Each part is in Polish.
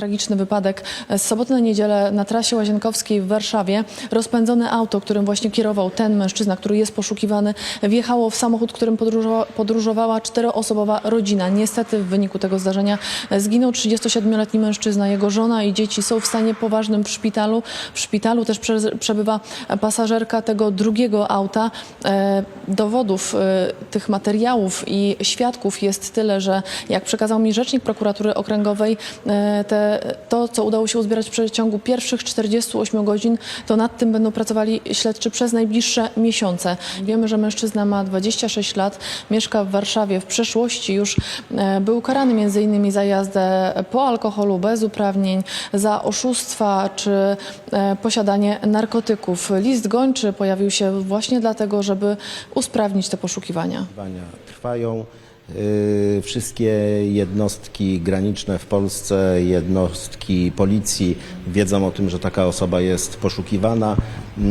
Tragiczny wypadek z soboty na niedzielę na trasie Łazienkowskiej w Warszawie. Rozpędzone auto, którym właśnie kierował ten mężczyzna, który jest poszukiwany, wjechało w samochód, którym podróżowała, podróżowała czteroosobowa rodzina. Niestety w wyniku tego zdarzenia zginął 37-letni mężczyzna. Jego żona i dzieci są w stanie poważnym w szpitalu. W szpitalu też prze, przebywa pasażerka tego drugiego auta. E, Dowodów e, tych materiałów i świadków jest tyle, że jak przekazał mi rzecznik prokuratury okręgowej, e, to co udało się uzbierać w przeciągu pierwszych 48 godzin, to nad tym będą pracowali śledczy przez najbliższe miesiące. Wiemy, że mężczyzna ma 26 lat, mieszka w Warszawie. W przeszłości już e, był karany innymi za jazdę po alkoholu bez uprawnień, za oszustwa czy e, posiadanie narkotyków. List gończy pojawił się właśnie dlatego, żeby usprawnić te. Poszukiwania trwają. Yy, Wszystkie jednostki graniczne w Polsce, jednostki policji wiedzą o tym, że taka osoba jest poszukiwana. Yy,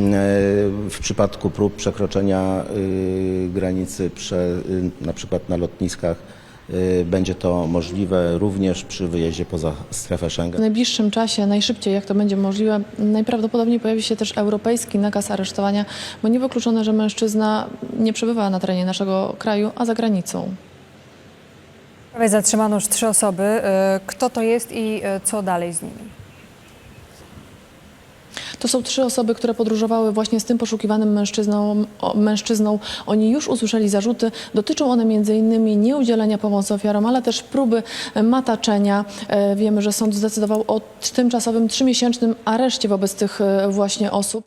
W przypadku prób przekroczenia yy, granicy na przykład na lotniskach będzie to możliwe również przy wyjeździe poza strefę W Schengen. najbliższym czasie, najszybciej jak to będzie możliwe, najprawdopodobniej pojawi się też europejski nakaz aresztowania, bo niewykluczone, że mężczyzna nie przebywa na terenie naszego kraju, a za granicą. Zatrzymano już trzy osoby. E, Kto to jest i e, co dalej z nimi? To są trzy osoby, które podróżowały właśnie z tym poszukiwanym mężczyzną. Mężczyzną. Oni już usłyszeli zarzuty. Dotyczą one m.in. nieudzielenia pomocy ofiarom, ale też próby e, mataczenia. E, Wiemy, że sąd zdecydował o tymczasowym trzymiesięcznym areszcie wobec tych e, właśnie osób.